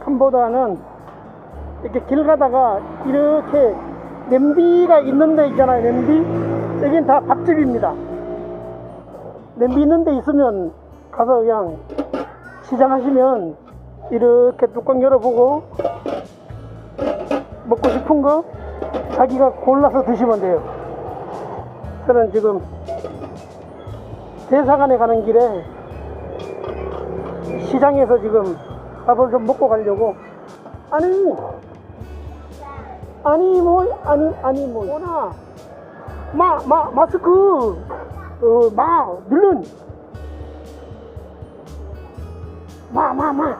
칸보다는 이렇게 길 가다가 이렇게 냄비가 있는 데 있잖아요 냄비. 여긴 다 밥집입니다 냄비 있는 데 있으면 가서 그냥 시장하시면 이렇게 뚜껑 열어보고 먹고 싶은 거 자기가 골라서 드시면 돼요. 저는 지금 대사관에 가는 길에 시장에서 지금 밥을 좀 먹고 가려고. 아니 아니 뭐 아니 아니 뭐. 오나 마 마 마스크 어 마 늘른. 마 마마.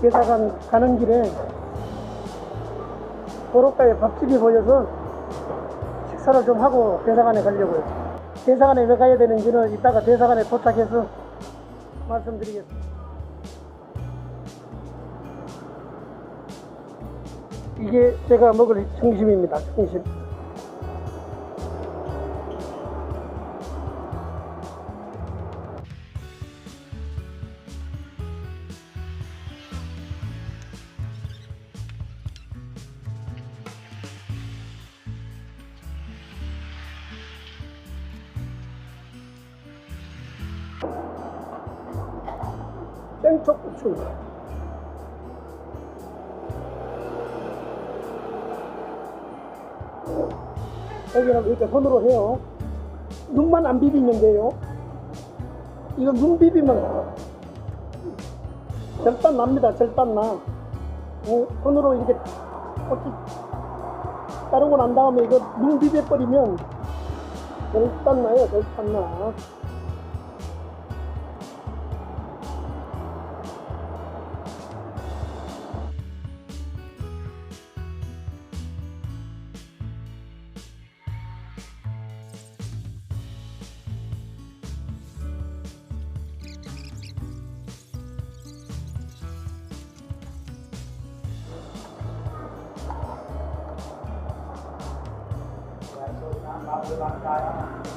대사관 가는 길에 도로가에 밥집이 보여서 식사를 좀 하고 대사관에 가려고요. 대사관에 왜 가야 되는지는 이따가 대사관에 도착해서 말씀드리겠습니다. 이게 제가 먹을 중심입니다. 중심. 땡초고추. 여기는 이렇게 손으로 해요. 눈만 안 비비면 돼요. 이거 눈 비비면 절단 납니다. 절단 나. 어, 손으로 이렇게 어찌 자르고 난 다음에 이거 눈 비벼버리면 절단 나요. 절단 나. Takut.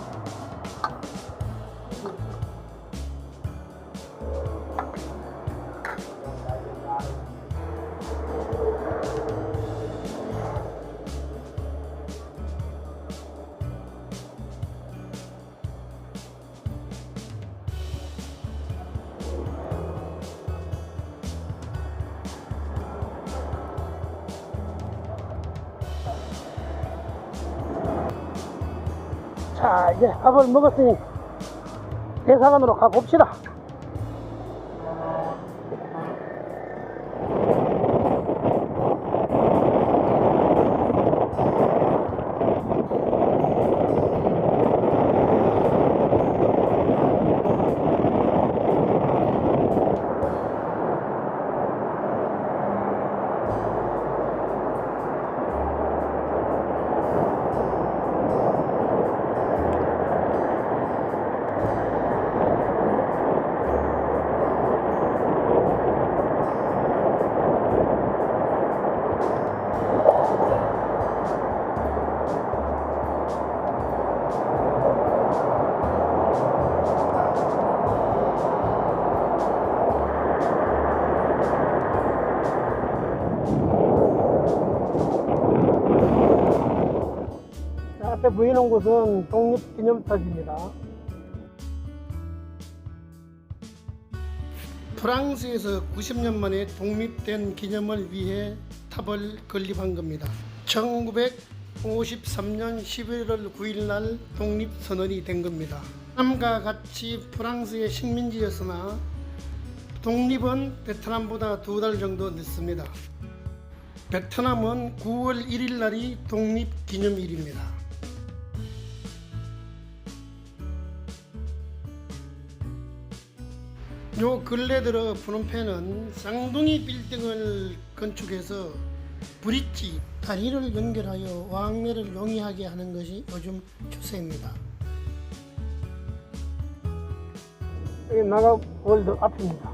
자, 이제 밥을 먹었으니 대사관으로 가봅시다. 보이는 곳은 독립기념탑입니다. 프랑스에서 90년 만에 독립된 기념을 위해 탑을 건립한 겁니다. 1953년 11월 9일 날 독립 선언이 된 겁니다. 남과 같이 프랑스의 식민지였으나 독립은 베트남보다 두 달 정도 늦습니다. 베트남은 9월 1일 날이 독립 기념일입니다. 요 근래 들어 푸놈펜은 쌍둥이 빌딩을 건축해서 브릿지 다리를 연결하여 왕래를 용이하게 하는 것이 요즘 추세입니다. 여기 나가 월드 앞입니다.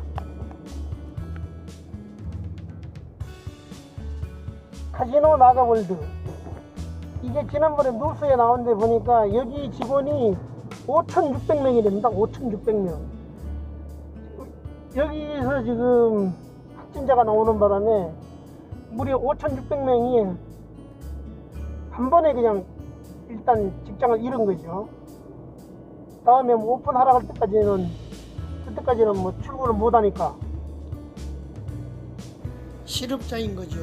카지노 나가 월드. 이게 지난번에 뉴스에 나온 데 보니까 여기 직원이 5,600명이 됩니다. 5,600명. 여기서 지금 확진자가 나오는 바람에 무려 5,600명이 한 번에 그냥 일단 직장을 잃은 거죠. 다음에 뭐 오픈하라 할 때까지는 그때까지는 뭐 출근을 못 하니까 실업자인 거죠.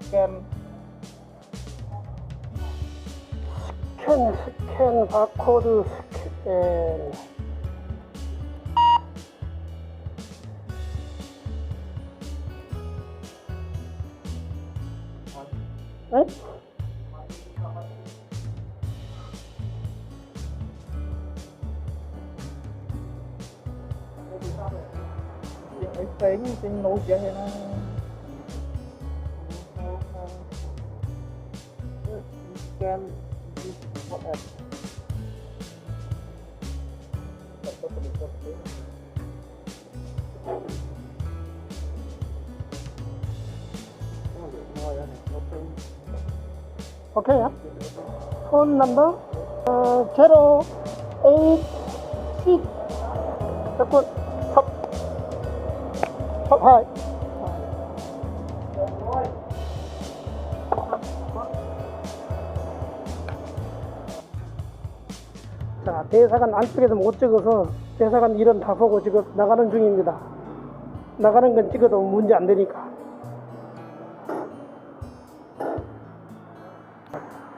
스 스캔 스캔 바코드 스캔 네? Cái phến trên nút vậy nó Scan What 오케이요. 폰 넘버 어, 제로 에잇 시 몇분 섭. 섭 하이. 자, 대사관 안쪽에서 못 찍어서 대사관 일은 다 보고 지금 나가는 중입니다. 나가는 건 찍어도 문제 안 되니까.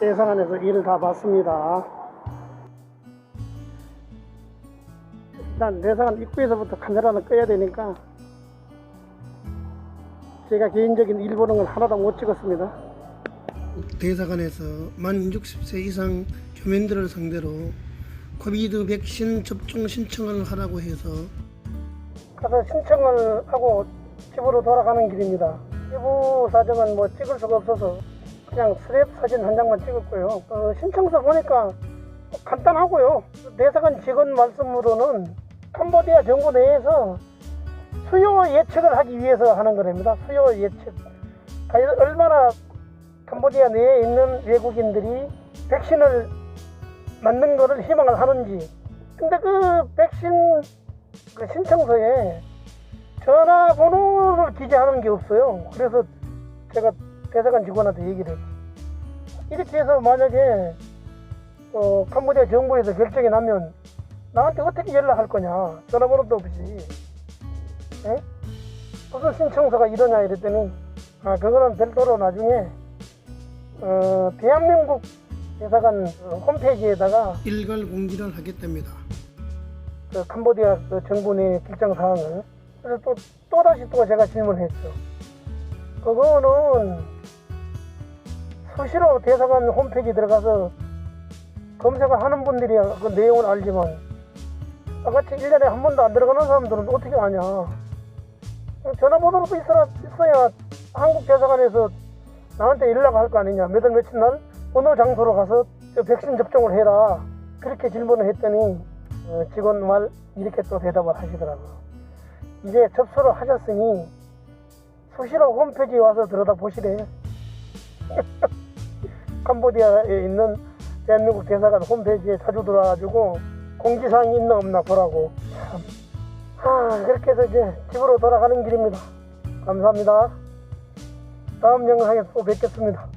대사관에서 일을 다 봤습니다. 일단 대사관 입구에서부터 카메라는 꺼야 되니까 제가 개인적인 일 보는 건 하나도 못 찍었습니다. 대사관에서 만 60세 이상 교민들을 상대로 코비드 백신 접종 신청을 하라고 해서 가서 신청을 하고 집으로 돌아가는 길입니다. 피부 사정은 뭐 찍을 수가 없어서 그냥 스냅 사진 한 장만 찍었고요. 어, 신청서 보니까 간단하고요. 대사관 직원 말씀으로는 캄보디아 정부 내에서 수요 예측을 하기 위해서 하는 거랍니다. 수요 예측. 얼마나 캄보디아 내에 있는 외국인들이 백신을 맞는 거를 희망을 하는지. 근데 그 백신 그 신청서에 전화번호를 기재하는 게 없어요. 그래서 제가 대사관 직원한테 얘기를. 이렇게 해서 만약에 어, 캄보디아 정부에서 결정이 나면 나한테 어떻게 연락할 거냐 전화번호도 없이 에? 무슨 신청서가 이러냐 이랬더니 아 그거는 별도로 나중에 어, 대한민국 대사관 홈페이지에다가 일괄 공지를 하겠답니다. 그 캄보디아 그 정부 내 결정 사항을 그래서 또 또 다시 또 제가 질문했죠. 그거는 수시로 대사관 홈페이지 들어가서 검색을 하는 분들이야 그 내용을 알지만 나같이 1년에 한 번도 안 들어가는 사람들은 어떻게 아냐 전화번호라도 있어야, 있어야 한국 대사관에서 나한테 연락할 거 아니냐 몇월 며칠 날 어느 장소로 가서 저 백신 접종을 해라. 그렇게 질문을 했더니 어, 직원 말 이렇게 또 대답을 하시더라고요. 이제 접수를 하셨으니 수시로 홈페이지에 와서 들여다 보시래. 캄보디아에 있는 대한민국 대사관 홈페이지에 자주 들어와가지고 공지사항이 있나 없나 보라고. 참. 아, 그렇게 해서 이제 집으로 돌아가는 길입니다. 감사합니다. 다음 영상에서 또 뵙겠습니다